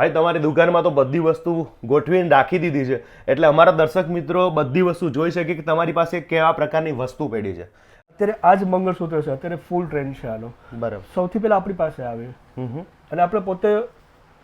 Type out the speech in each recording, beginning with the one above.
ભાઈ તમારી દુકાનમાં તો બધી વસ્તુ ગોઠવીને રાખી દીધી છે. એટલે અમારા દર્શક મિત્રો બધી વસ્તુ જોઈ શકે કે તમારી પાસે કેવા પ્રકારની વસ્તુ પડી છે. અત્યારે આ જ મંગળસૂત્ર છે અત્યારે ફૂલ ટ્રેન્ડ છે આનો. બરાબર. સૌથી પહેલાં આપણી પાસે આવે. અને આપણે પોતે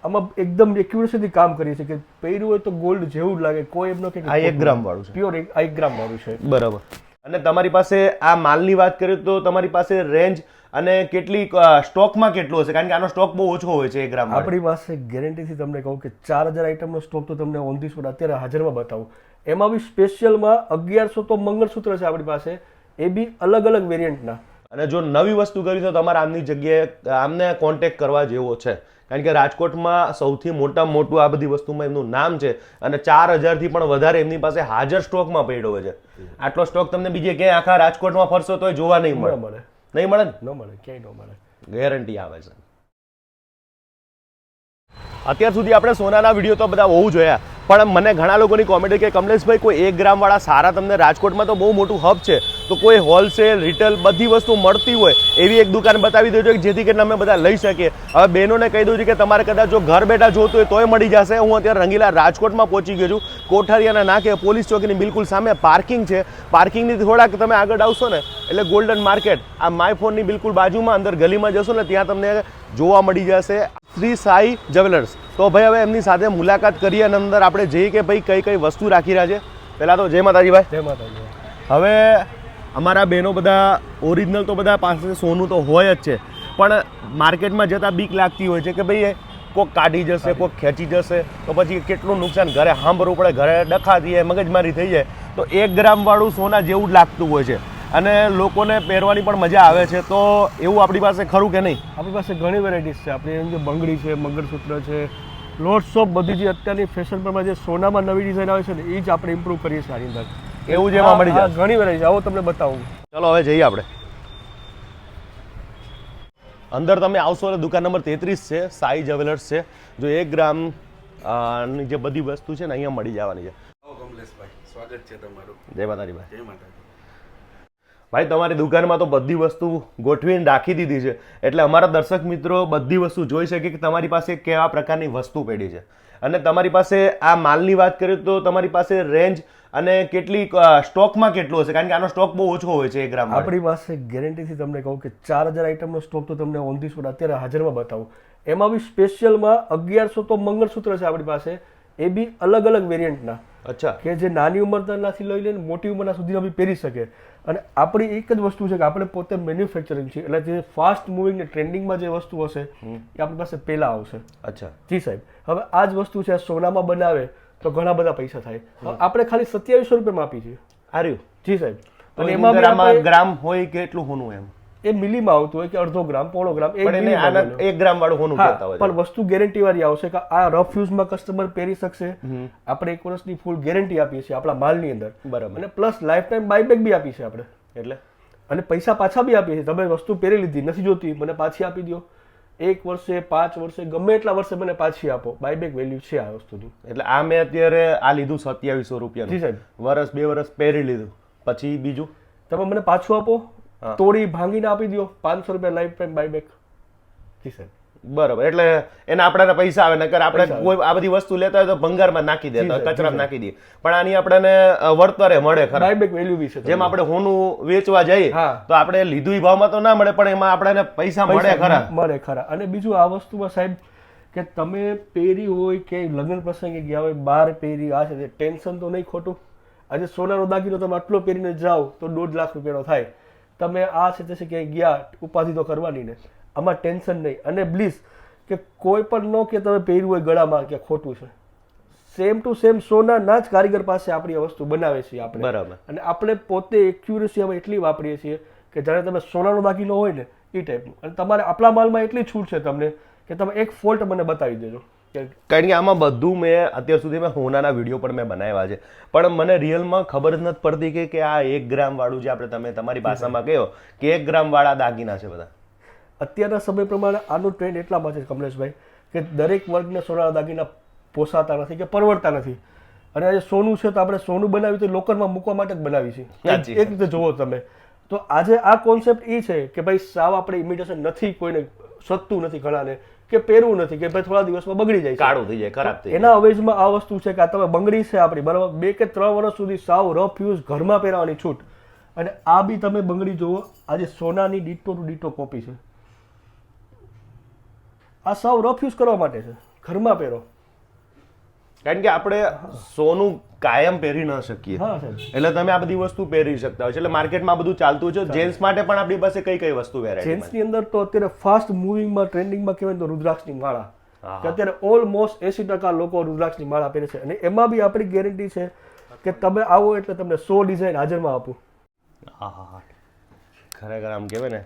આમાં એકદમ એક્યુરેસીથી કામ કરીએ છીએ કે પહેર્યું હોય તો ગોલ્ડ જેવું જ લાગે કોઈ એમનો કે આ એક ગ્રામ વાળું છે. પ્યોર એક ગ્રામ વાળું છે. બરાબર. અને તમારી પાસે આ માલની વાત કરીએ તો તમારી પાસે રેન્જ અને કેટલી સ્ટોકમાં કેટલો હશે? કારણ કે આનો સ્ટોક બહુ ઓછો હોય છે એક ગ્રામ આપણી પાસે ગેરંટીથી તમને કહું કે ચાર હજાર આઈટમનો સ્ટોક તો તમને ઓન ધી સ્પોટ અત્યારે હાજરમાં બતાવું. એમાં બી સ્પેશિયલમાં અગિયારસો તો મંગળસૂત્ર છે આપણી પાસે. એ બી અલગ અલગ વેરિયન્ટના અને જો નવી વસ્તુ કરી તો તમારે આમની જગ્યાએ આમને કોન્ટેક્ટ કરવા જેવો છે. કારણ કે રાજકોટમાં સૌથી મોટામાં મોટું આ બધી વસ્તુમાં એમનું નામ છે અને ચાર હજારથી પણ વધારે એમની પાસે હાજર સ્ટોકમાં પડ્યો હોય છે. આટલો સ્ટોક તમને બીજે ક્યાંય આખા રાજકોટમાં ફરશો તો જોવા નહીં મળે. મળે. નહીં મળે ન? મળે ક્યાંય ન મળે. ગેરંટી આવે છે. અત્યાર સુધી આપણે સોનાના વીડિયો તો બધા બહુ જોયા પણ મને ઘણા લોકોની કોમેડી કે કમલેશભાઈ કોઈ એક ગ્રામવાળા સારા તમને રાજકોટમાં તો બહુ મોટું હબ છે. તો કોઈ હોલસેલ રિટેલ બધી વસ્તુ મળતી હોય એવી એક દુકાન બતાવી દેજો કે જેથી કરીને અમે બધા લઈ શકીએ. હવે બહેનોને કહી દઉં છું કે તમારે કદાચ જો ઘર બેઠા જોતું હોય તોય મળી જશે. હું અત્યારે રંગીલા રાજકોટમાં પહોંચી ગયો છું. કોઠારિયાના નાકે પોલીસ ચોકીની બિલકુલ સામે પાર્કિંગ છે. પાર્કિંગની થોડાક તમે આગળ આવશો ને એટલે ગોલ્ડન માર્કેટ આ માય ફોનની બિલકુલ બાજુમાં અંદર ગલીમાં જશો ને ત્યાં તમને જોવા મળી જશે શ્રી સાઈ જ્વેલર્સ. તો ભાઈ હવે એમની સાથે મુલાકાત કરીએ અને અંદર આપણે જઈએ કે ભાઈ કઈ કઈ વસ્તુ રાખી રહ્યા છે. પહેલાં તો જય માતાજી ભાઈ. જય માતાજી. હવે અમારા બહેનો બધા ઓરિજિનલ તો બધા પાસે સોનું તો હોય જ છે. પણ માર્કેટમાં જતાં બીક લાગતી હોય છે કે ભાઈ એ કોક કાઢી જશે કોઈક ખેંચી જશે તો પછી કેટલું નુકસાન? ઘરે સાંભળવું પડે ઘરે ડખાતી જાય મગજમારી થઈ જાય તો એક ગ્રામવાળું સોના જેવું જ લાગતું હોય છે. અને લોકોને પહેરવાની પણ મજા આવે છે તો એવું આપણી પાસે ખરું કે નહીં? આપણી પાસે ઘણી વેરાયટીઝ છે. આપણી એમ જે બંગડી છે મંગળસૂત્ર છે લોટ્સ ઓફ બધી જે અત્યારની ફેશન પરમાં જે સોનામાં નવી ડિઝાઇન આવે છે ને એ જ આપણે ઇમ્પ્રૂવ કરીએ છીએ આની અંદર. એવું જ એમાં મળી જાય. ઘણી વેરાયટી આવો તમને બતાવું. ચલો હવે જઈએ આપણે. અંદર તમે આવશો એટલે દુકાન નંબર તેત્રીસ છે સાઈ જ્વેલર્સ છે. જો એક ગ્રામની જે બધી વસ્તુ છે ને અહીંયા મળી જવાની છે. સ્વાગત છે તમારું. જય માતાજી ભાઈ. જય માતાજી. ભાઈ તમારી દુકાનમાં તો બધી વસ્તુ ગોઠવીને રાખી દીધી છે. એટલે અમારા દર્શક મિત્રો બધી વસ્તુ જોઈ શકે કે તમારી પાસે કેવા પ્રકારની વસ્તુ પડી છે. અને તમારી પાસે આ માલની વાત કરીએ તો તમારી પાસે રેન્જ અને કેટલી સ્ટોકમાં કેટલો હશે? કારણ કે આનો સ્ટોક બહુ ઓછો હોય છે એક ગ્રામ આપણી પાસે ગેરંટીથી તમને કહું કે ચાર હજાર આઈટમનો સ્ટોક તો તમને ઓન ધી સ્પોટ અત્યારે હાજરમાં બતાવું. એમાં બી સ્પેશિયલમાં અગિયારસો તો મંગળસૂત્ર છે આપણી પાસે. એ બી અલગ અલગ વેરિયન્ટના અચ્છા. કે જે નાની ઉંમરનાથી લઈ લઈને મોટી ઉંમરના સુધી બી પહેરી શકે. અને આપણી એક જ વસ્તુ છે કે આપણે પોતે મેન્યુફેક્ચરિંગ છીએ. એટલે જે ફાસ્ટ મૂવિંગ ને ટ્રેન્ડિંગમાં જે વસ્તુ હશે એ આપણી પાસે પહેલાં આવશે. અચ્છા. જી સાહેબ. હવે આ જ વસ્તુ છે સોનામાં બનાવે. તો ઘણા બધા પૈસા થાય. આપણે ખાલી સત્યાવીસો રૂપિયામાં આપી છીએ આર્યું જી સાહેબ. અને એમાં ગ્રામ હોય કે એટલું હોનું એમ? એ મિલીમાં આવતું હોય કે અડધો ગ્રામ પોણો ગ્રામ. એક ગ્રામ વાળું હોનું કહેતા હોય પણ વસ્તુ ગેરંટી વાળી આવશે કે આ રફ યુઝમાં કસ્ટમર પહેરી શકશે. આપણે એક વર્ષની ફૂલ ગેરંટી આપીએ છીએ આપણા માલની અંદર. બરાબર. અને પ્લસ લાઈફ ટાઈમ બાયબેક બી આપીએ છીએ આપણે. એટલે? અને પૈસા પાછા બી આપીએ છીએ. તમે વસ્તુ પહેરી લીધી નથી જોતી મને પાછી આપી દો એક વર્ષે પાંચ વર્ષે ગમે એટલા વર્ષે મને પાછી આપો. બાયબેક વેલ્યુ છે આ વસ્તુની. એટલે આ મેં અત્યારે આ લીધું સત્યાવીસો જી રૂપિયા સાહેબ. વર્ષ બે વર્ષ પહેરી લીધું. પછી બીજું? તમે મને પાછું આપો. તોડી ભાંગીને આપી દો પાંચસો રૂપિયા લાઈફ ટાઈમ બાયબેક જી સાહેબ. બરાબર. એટલે એને આપણને પૈસા આવે નકર આપણે કોઈ આ બધી વસ્તુ લેતા હોય તો ભંગારમાં નાખી દેતા કચરામાં નાખી દઈએ પણ આની આપણને વળતરે મળે ખરા. બાયબેક વેલ્યુ બી છે જેમ આપણે હોનું વેચવા જઈએ તો આપણે લીધું ભાવમાં તો ના મળે પણ એમાં આપણને પૈસા મળે ખરા. મળે ખરા. અને બીજું આ વસ્તુમાં સાહેબ કે તમે પહેરી હોય કે લગ્ન પ્રસંગે ગયા હોય બાર પહેરી આ છે ટેન્શન તો નહીં ખોટું. આજે સોનાનો દાગીનો તમે આટલો પહેરીને જાઓ તો દોઢ લાખ રૂપિયાનો થાય. તમે આ છે તે છે ક્યાંય ગયા ઉપાધિ તો કરવાની ને. આમાં ટેન્શન નહીં. અને બ્લીઝ કે કોઈ પણ ન કે તમે પહેર્યું હોય ગળામાં કે ખોટું છે. સેમ ટુ સેમ સોનાના જ કારીગર પાસે આપણી આ વસ્તુ બનાવે છીએ આપણે. બરાબર. અને આપણે પોતે એક્યુરેસી અમે એટલી વાપરીએ છીએ કે જ્યારે તમે સોનાનો દાગીનો હોય ને એ ટાઈપનું અને તમારે આપણા માલમાં એટલી છૂટ છે તમને કે તમે એક ફોલ્ટ મને બતાવી દેજો. કે કારણ કે આમાં બધું મેં અત્યાર સુધી મેં હોનાના વીડિયો પણ મેં બનાવ્યા છે. પણ મને રિયલમાં ખબર જ નથી પડતી કે કે આ એક ગ્રામ વાળું જે આપણે તમે તમારી ભાષામાં કહો કે એક ગ્રામ વાળા દાગીના છે બધા. અત્યારના સમય પ્રમાણે આનો ટ્રેન્ડ એટલામાં છે કમલેશભાઈ કે દરેક વર્ગને સોનાના દાગીના પોસાતા નથી કે પરવડતા નથી. અને આજે સોનું છે તો આપણે સોનું બનાવ્યું તો લોકરમાં મૂકવા માટે જ બનાવી છે. એક રીતે જુઓ તમે. તો આજે આ કોન્સેપ્ટ એ છે કે ભાઈ સાવ આપણે ઇમિટેશન નથી કોઈને સતતું નથી ઘણાને કે પહેરવું નથી કે ભાઈ થોડા દિવસમાં બગડી જાય કાળું થઈ જાય ખરાબ થઈ એના અવેજમાં આ વસ્તુ છે કે આ તમે બંગડી છે આપણી બરાબર? બે કે ત્રણ વર્ષ સુધી સાવ રફ યુઝ ઘરમાં પહેરવાની છૂટ. અને આ બી તમે બંગડી જુઓ આજે સોનાની ડીટો ટુ ડીટો કોપી છે. આ સૌ રફ્યુઝ કરવા માટે છે. ઘરમાં પહેરો. કારણ કે આપણે સોનું કાયમ પહેરી ન શકીએ. એટલે તમે આ બધી વસ્તુ પહેરી શકતા હોય છે. એટલે માર્કેટમાં બધું ચાલતું છે. જેન્ટ્સ માટે પણ આપણી પાસે કઈ કઈ વસ્તુ વેરાયટી જેન્ટ્સની અંદર તો અત્યારે ફાસ્ટ મૂવિંગમાં ટ્રેન્ડિંગમાં કહેવાય તો રુદ્રાક્ષની માળા. કે અત્યારે ઓલમોસ્ટ એસી ટકા લોકો રુદ્રાક્ષની માળા પહેરે છે. અને એમાં બી આપણી ગેરંટી છે કે તમે આવો એટલે તમને સો ડિઝાઇન હાજરમાં આપું. હા હા ખરેખર આમ કહેવાય ને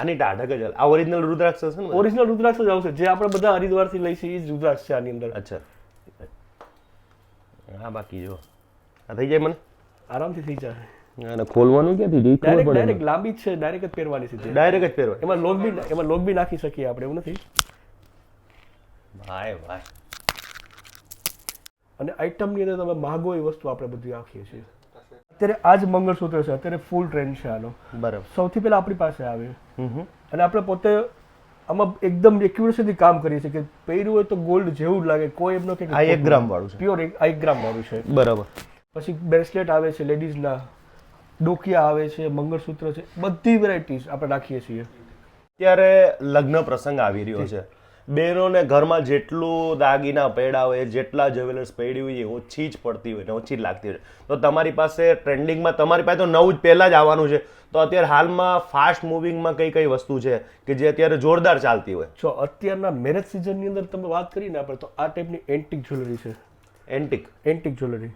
આની ટાઢક જ આ ઓરિજિનલ રુદ્રાક્ષ હશે ને? ઓરિજિનલ રુદ્રાક્ષ જ આવશે. જે આપણે બધા હરિદ્વારથી લઈ છીએ એ જ રુદ્રાક્ષ છે આની અંદર. અચ્છા. હા બાકી જો આ થઈ જાય મને? આરામથી થઈ જાય. અને ખોલવાનું ક્યાંથી? ખબર ડાયરેક્ટ ડાયરેક્ટ લાંબી જ છે ડાયરેક્ટ જ પહેરવાની છે ડાયરેક્ટ જ પહેરવા એમાં લોક બી એમાં લોક બી નાખી શકીએ આપણે એવું નથી? ભાઈ ભાઈ. અને આઇટમની અંદર તમે માગો એ વસ્તુ આપણે બધી રાખીએ છીએ. અત્યારે આ જ મંગળસૂત્ર છે અત્યારે ફૂલ ટ્રેન્ડ છે આનો. બરાબર. સૌથી પહેલા આપણી પાસે આવે. હમ હમ. અને આપણે પોતે આમાં એકદમ એક્યુરેસીથી કામ કરીએ છીએ કે પહેર્યું હોય તો ગોલ્ડ જેવું જ લાગે કોઈ એમનો કે આ એક ગ્રામ વાળું છે. પ્યોર એક ગ્રામ વાળું છે. બરાબર. પછી બ્રેસલેટ આવે છે લેડીઝના ડોકિયા આવે છે મંગળસૂત્ર છે બધી વેરાયટીઝ આપણે રાખીએ છીએ. ત્યારે લગ્ન પ્રસંગ આવી રહ્યો છે. બહેનોને ઘરમાં જેટલું દાગીના પડ્યા હોય જેટલા જ્વેલર્સ પડી હોય એ ઓછી જ પડતી હોય ને ઓછી જ લાગતી હોય. તો તમારી પાસે ટ્રેન્ડિંગમાં તમારી પાસે તો નવું જ પહેલાં જ આવવાનું છે. તો અત્યારે હાલમાં ફાસ્ટ મૂવિંગમાં કઈ કઈ વસ્તુ છે કે જે અત્યારે જોરદાર ચાલતી હોય? જો અત્યારના મેરેજ સિઝનની અંદર તમે વાત કરીને આપણે તો આ ટાઈપની એન્ટિક જ્વેલરી છે. એન્ટિક? Antique jewellery.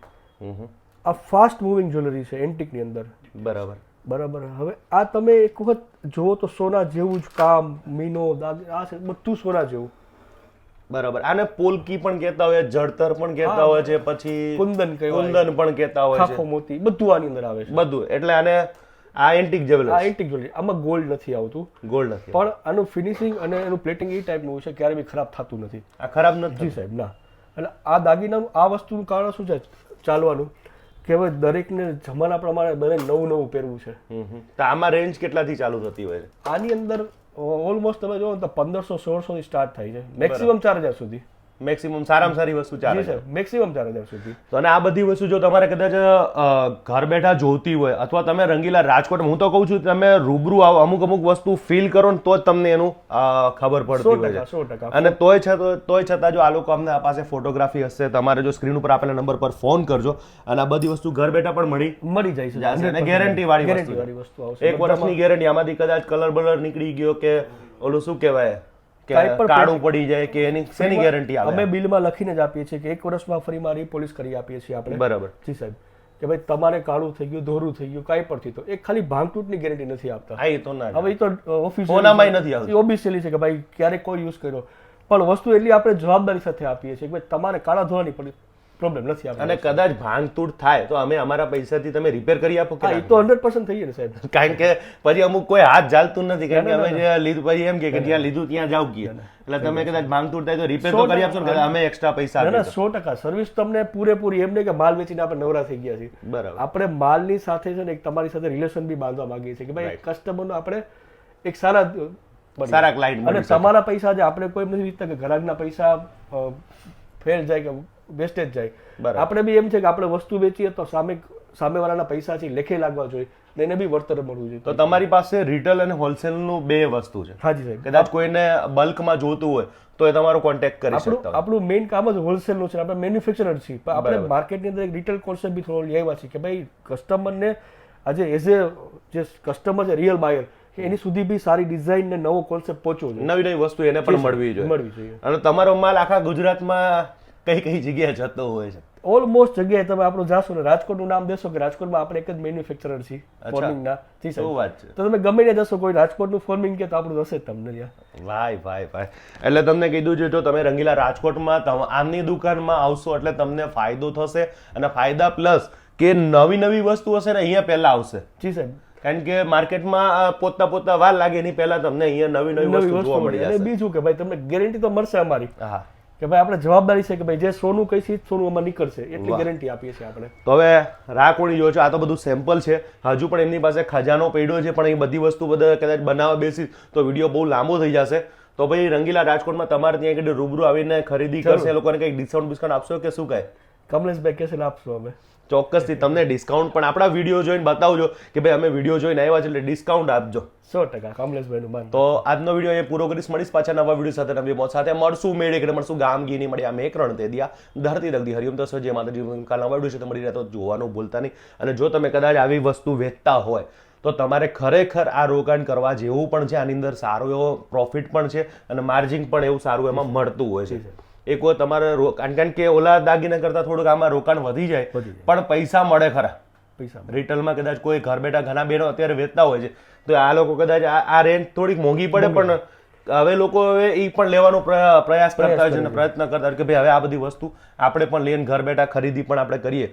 આ ફાસ્ટ મૂવિંગ જ્વેલરી છે એન્ટિકની અંદર. બરાબર. બરાબર. હવે આ તમે એક વખત જુઓ તો સોના જેવું જ કામ મીનો આ બધું સોના જેવું. બરાબર. આને પોલકી પણ કહેતા હોય જળતર પણ કહેતા હોય છે પછી કુંદન કુંદન પણ કહેતા હોય છે. મોતી બધું આની અંદર આવે છે. બધું. એટલે આને આ એન્ટિક આ જ્વેલર્સ એન્ટિક જ્વેલરી આમાં ગોલ્ડ નથી આવતું. ગોલ્ડ નથી પણ આનું ફિનિશિંગ અને એનું પ્લેટિંગ એ ટાઈપનું હોય છે ક્યારે બી ખરાબ થતું નથી. આ ખરાબ નથી સાહેબ ના. એટલે આ દાગીનાનું આ વસ્તુનું કારણ શું છે? ચાલવાનું. કે હવે દરેકને જમાના પ્રમાણે બને નવું નવું પહેરવું છે. તો આમાં રેન્જ કેટલાથી ચાલુ થતી હોય આની અંદર ઓલમોસ્ટ તમે જોવો ને તો પંદરસો સોળસો થી સ્ટાર્ટ થાય છે. મેક્સિમમ ચાર હજાર સુધી. મેક્સિમમ સારામાં સારી વસ્તુ ચાલે છે. મેક્સિમમ ચાર હજાર સુધી તો અને આ બધી વસ્તુ જો તમારે કદાચ ઘર બેઠા જોતી હોય અથવા તમે રંગીલા રાજકોટ હું તો કહું છું તમે રૂબરૂ આવો અમુક અમુક વસ્તુ ફીલ કરો ને તો જ તમને એનું ખબર પડતી હોય છે. અને તોય છતાં તોય છતાં જો આ લોકો અમને આ પાસે ફોટોગ્રાફી હશે તમારે જો સ્ક્રીન ઉપર આપેલા નંબર પર ફોન કરજો અને આ બધી વસ્તુ ઘર બેઠા પણ મળી મળી જાય છે. અને ગેરંટી વાળી વસ્તુ એક વર્ષની ગેરંટી આમાંથી કદાચ કલર બલર નીકળી ગયો કે ઓલું શું કહેવાય? કે કાળું પડી જાય કે એની શેની ગેરંટી આવે? અમે બિલમાં લખીને જ આપીએ છીએ કે એક વર્ષમાં ફરીમાં રીપોલિશ કરી આપીએ છીએ આપણે. બરાબર. જી સાહેબ. કે ભાઈ તમારે કાળું થઈ ગયું ધોરું થઈ ગયું કાંઈ પણ થયું તો. એક ખાલી ભાંગતૂટની ગેરંટી નથી આપતા. હા એ તો ના હવે એ તો ઓફિસ સોનામાંય નથી આવતી. ઓફિશિયલી છે કે ભાઈ ક્યારેક કોઈ યુઝ કર્યો. પણ વસ્તુ એટલી આપણે જવાબદારી સાથે આપીએ છીએ કે ભાઈ તમારે કાળા ધોવાની પડી પ્રોબ્લેમ નથી અને કદાચ ભાંગતૂટ થાય તો અમે અમારા પૈસાથી તમે રિપેર કરી આપો કે એ તો હંડ્રેડ પર્સન્ટ થઈ ને સાહેબ. કારણ કે પછી અમુક કોઈ હાથ ચાલતું નથી કારણ કે અમે જે લીધું પછી એમ કે જ્યાં લીધું ત્યાં જાવ ગયા એટલે તમે કદાચ ભાંગતૂટ થાય તો રિપેર તો કરી આપશો ને અમે એક્સ્ટ્રા પૈસા ના સો ટકા. સર્વિસ તમને પૂરેપૂરી એમ નહીં કે માલ વેચીને આપણે નવરા થઈ ગયા છીએ. બરાબર. આપણે માલની સાથે છે ને એક તમારી સાથે રિલેશન બી બાંધવા માંગીએ છીએ કે ભાઈ કસ્ટમરનો આપણે એક સારા સારા ક્લાયન્ટ અને તમારા પૈસા જે આપણે કોઈ નથી વિચારતા કે ગ્રાહકના પૈસા ફેર ફેલ જાય કે વેસ્ટેજ જાય. આપણે બી એમ છે કે આપણે વસ્તુ વેચીએ તો સામે સામેવાળાના પૈસાથી લેખે લાગવા જોઈએ. એને બી વળતર મળવું જોઈએ. તો તમારી પાસે રિટેલ અને હોલસેલનું બે વસ્તુ છે. હાજી સાહેબ. કદાચ કોઈને બલ્કમાં જોતું હોય તો એ તમારો કોન્ટેક્ટ કરી શકતા આપણું મેઇન કામ જ હોલસેલનું છે આપણે મેન્યુફેક્ચરર છીએ. પણ આપણે. માર્કેટની અંદર એક રિટેલ કોન્સેપ્ટ બી થોડો લેવા છે કે ભાઈ કસ્ટમરને આજે એઝ એ જે કસ્ટમર છે રિયલ બાયર એની સુધી બી સારી ડિઝાઇન ને નવો કોન્સેપ્ટ પહોંચવો જોઈએ. નવી નવી વસ્તુ એને પણ મળવી જોઈએ. મળવી જોઈએ. અને તમારો માલ આખા ગુજરાતમાં કઈ કઈ જગ્યાએ જતો હોય છે. ઓલમોસ્ટ જગ્યાએ તમે આપણું જાશો ને રાજકોટનું નામ દેશો કે રાજકોટમાં આપણે એક જ મેન્યુફેક્ચરર છીએ ફોર્મિંગના થી શું વાત છે. તો તમે ગમે ત્યાં જશો કોઈ રાજકોટનું ફોર્મિંગ કે તો આપણું હશે જ તમને ત્યાં. ભાઈ ભાઈ ભાઈ એટલે તમને કીધું છે જો તમે રંગીલા રાજકોટમાં આમની દુકાનમાં આવશો એટલે તમને ફાયદો થશે અને ફાયદા પ્લસ કે નવી નવી વસ્તુ હશે ને અહીંયા પહેલા આવશે. જી સાહેબ. કારણ કે માર્કેટમાં પોતા પોતા વાર લાગે એની પહેલા તમને અહીંયા નવી નવી નવી વસ્તુ જોવા મળી જશે. બીજું કે ભાઈ તમને ગેરંટી તો મળશે અમારી. હા. કે ભાઈ આપણે જવાબદારી છે કે ભાઈ જે સોનું કઈ છે સોનું અમારે નીકળશે. એટલી ગેરંટી આપીએ છીએ આપણે. તો હવે રાખોડી જો છો? આ તો બધું સેમ્પલ છે. હજુ પણ એમની પાસે ખજાનો પડ્યો છે પણ એ બધી વસ્તુ બધા કદાચ બનાવવા બેસી તો વીડિયો બહુ લાંબો થઈ જશે. તો ભાઈ રંગીલા રાજકોટમાં તમારે ત્યાં કઈ રૂબરૂ આવીને ખરીદી કરશે એ લોકોને કંઈક ડિસ્કાઉન્ટ બિસ્કાઉન્ટ આપશો કે શું કહે કમલેશભાઈ કેસે આપશું અમે. ચોક્કસથી તમને ડિસ્કાઉન્ટ પણ આપણા વીડિયો જોઈને બતાવજો કે ભાઈ અમે વીડિયો જોઈને આવ્યા છે એટલે ડિસ્કાઉન્ટ આપજો. સો ટકા કમલેશભાઈનું માન. તો આજનો વીડિયો એ પૂરો કરીશ. મળીશ પાછા નવા વીડિયો સાથે નવી મોત સાથે. મળશું મેળે કે મળશું ગામ ગીની મળી આ રણ તે દિયા. ધરતી દગદી હરિયમ તો સજે માતાજી કાલ નવા વીડિયો છે મળી રહ્યા તો જોવાનું ભૂલતા નહીં. અને જો તમે કદાચ આવી વસ્તુ વેચતા હોય તો તમારે ખરેખર આ રોકાણ કરવા જેવું પણ છે. આની અંદર સારો એવો પ્રોફિટ પણ છે અને માર્જિન પણ એવું સારું એમાં મળતું હોય છે. એક વાર તમારે કારણ કે ઓલા દાગીના કરતાં થોડુંક આમાં રોકાણ વધી જાય પણ પૈસા મળે ખરા. પૈસા રિટેલમાં કદાચ કોઈ ઘર બેઠા ઘણા બહેનો અત્યારે વેચતા હોય છે તો આ લોકો કદાચ આ આ રેન્જ થોડીક મોંઘી પડે પણ હવે લોકો હવે એ પણ લેવાનો પ્રયાસ કરતા હોય છે અને પ્રયત્ન કરતા હોય કે ભાઈ હવે આ બધી વસ્તુ આપણે પણ લઈને ઘર બેઠા ખરીદી પણ આપણે કરીએ.